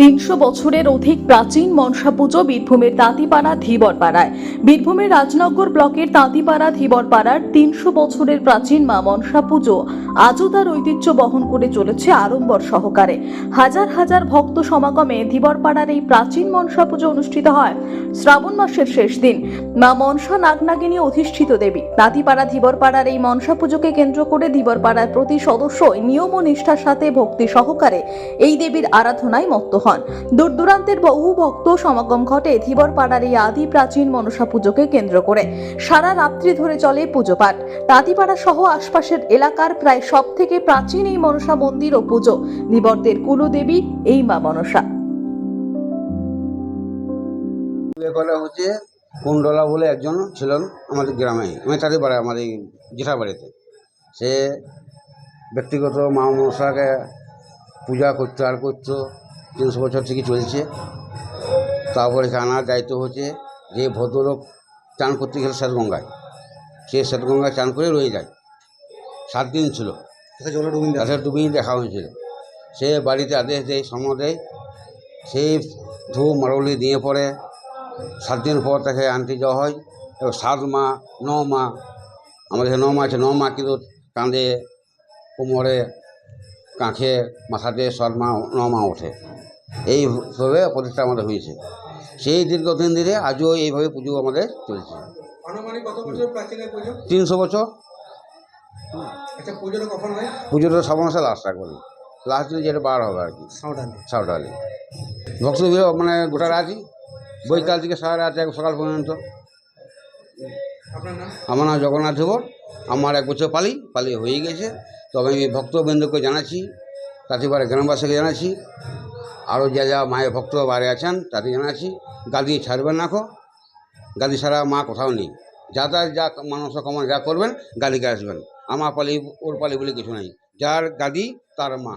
তিনশো বছরের অধিক প্রাচীন মনসা পুজো বীরভূমের তাঁতিপাড়া ধীবরপাড়ায়। বীরভূমের রাজনগর ব্লকের তাঁতিপাড়া ধীবরপাড়ার তিনশো বছরের প্রাচীন মা মনসা পুজো আজও তার ঐতিহ্য বহন করে চলেছে আড়ম্বর সহকারে। হাজার হাজার ভক্ত সমাগমে ধীবরপাড়ার এই প্রাচীন মনসা পুজো অনুষ্ঠিত হয় শ্রাবণ মাসের শেষ দিন। মা মনসা নাগনাগিনী অধিষ্ঠিত দেবী। তাঁতিপাড়া ধীবরপাড়ার এই মনসা পুজোকে কেন্দ্র করে ধীবরপাড়ার প্রতি সদস্যই নিয়ম ও নিষ্ঠার সাথে ভক্তি সহকারে এই দেবীর আরাধনায় মত্ত হন। দূর দূরান্তের বহু ভক্ত সমাগম ঘটে ধীবরপাড়ার এই আদি প্রাচীন মনসা পুজোকে কেন্দ্র করে। সারা রাত্রি ধরে চলে পুজো পাঠ। তাঁতিপাড়া সহ আশপাশের এলাকার প্রায় সব থেকে প্রাচীন এই মনসা মন্দির ও পুজো। ধীবরদের কুলদেবী এই মা মনসা। হচ্ছে কুণ্ডলা বলে একজন ছিলেন আমাদের গ্রামে মানে তাদের বাড়ি আমাদের এই জেঠা বাড়িতে সে ব্যক্তিগত মা মনসাকে পূজা করতো আর করতো তিনশো বছর থেকে চলছে। তারপর এখানে আনার দায়িত্ব হচ্ছে যে ভদ্রলোক চান করতে গেলে শ্বেতগঙ্গায়। সে শ্বেতগঙ্গায় চান করে রয়ে যায়। সাত দিন ছিল। জলে ডুবিন তাতে ডুবিয়ে দেখা হয়েছিল। সে বাড়িতে আদেশ দেয় সময় দেয়। সেই ধূপ মারলি দিয়ে পরে সাত দিন পর তাকে আনতে যাওয়া হয়। এবং সাত মা ন মা আমাদের ন মা আছে ন মা কিন্তু কাঁধে কোমরে কাঁখে মাথাতে সাত মা ন মা ওঠে। এইভাবে প্রতিষ্ঠা আমাদের হয়েছে। সেই দীর্ঘদিন ধরে আজও এইভাবে পুজো আমাদের চলছে। আনুমানিক কত বছর প্রাচীনের পুজো? তিনশো বছর। আচ্ছা পুজোটা কখন সব মাসে লাস্ট একবারে লাস্ট দিন যেটা বার হবে আর কি। সাউডালি ভক্ত মানে গোটা রাতই বৈকাল থেকে সারা রাত এক সকাল পর্যন্ত। আমার নাম জগন্নাথ দেবর আমার এক বছর পালি পালি হয়ে গেছে। তবে আমি ভক্তবৃন্দকে জানাচ্ছি তাতে পরে গ্রামবাসীকে জানাচ্ছি, আরও যা যা মায়ের ভক্ত বাড়ি আছেন তাতে জানাচ্ছি, গাদি ছাড়বেন না খো গাদি ছাড়া মা কোথাও নেই। যা তার যা মানুষ কমন যা করবেন, গাদিকে আসবেন। আমার পালি, ওর পালি বলে কিছু নাই। যার গাদি, তার মা।